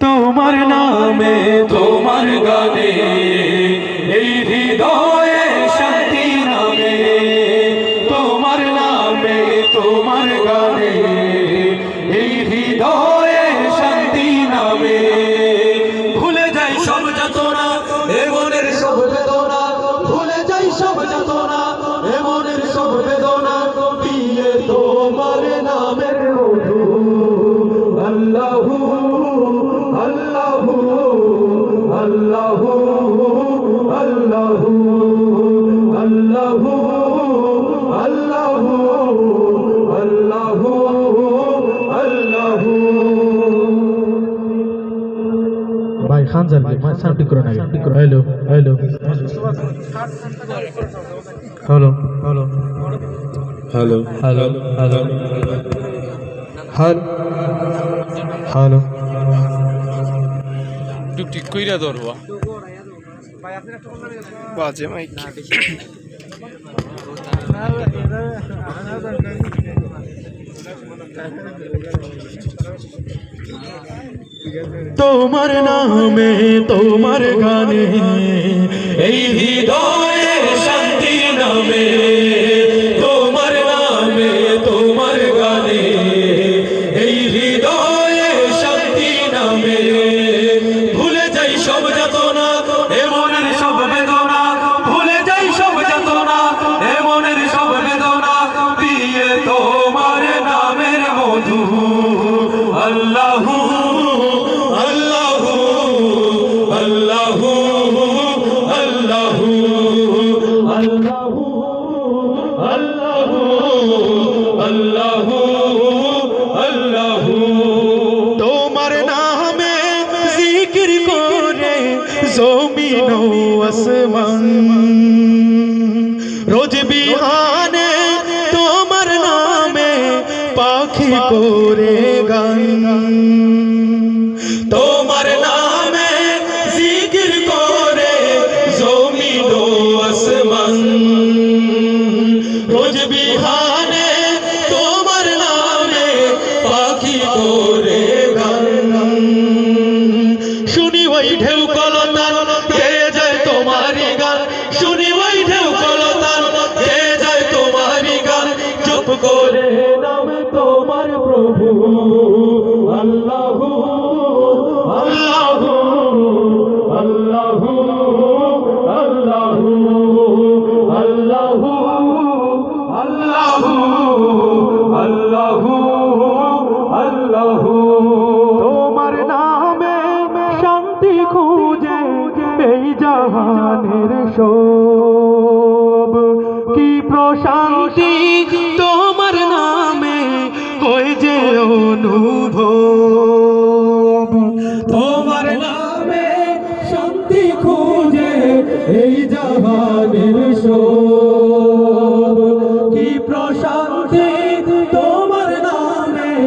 তোমার নামে, তোমার গানে, এই হৃদয়ে শান্তি নামে। তোমার নামে, তোমার গানে, এই হৃদয়ে শান্তি নামে। ভুলে যাই সব যাতনা, এ মনের সব বেদনা। ভুলে যাই সব যাতনা, এ মনের সব বেদনা। পিয়ে তোমার নামের भाई खान सर के सर टिक करो ना टिक करो hello hello hello hello hello hello hello hello hello টুকটিক কইরা ধরবা। বাজে মাইক। তোমার নামে তোমার গানে এই হৃদয়ে তোমার নামে জিকির করে জমিন আসমান। রোজ বিহানে তোমার নামে পাখি করে রোজ বিহানে তোমার নামে পাখি তোরে গান। শুনি ওই ঢেউ কলতান গেয়ে যায় তোমারি গান? শুনি ওই ঢেউ কলতান গেয়ে যায় তোমারি গান? চুপ করে নামে তোমার প্রভু। বুঝে এই জাহানের শোভ কি প্রশান্তি তোমার নামে কই যে অনুভব। তোমার নামে শান্তি খুঁজে এই জাহানের শোভ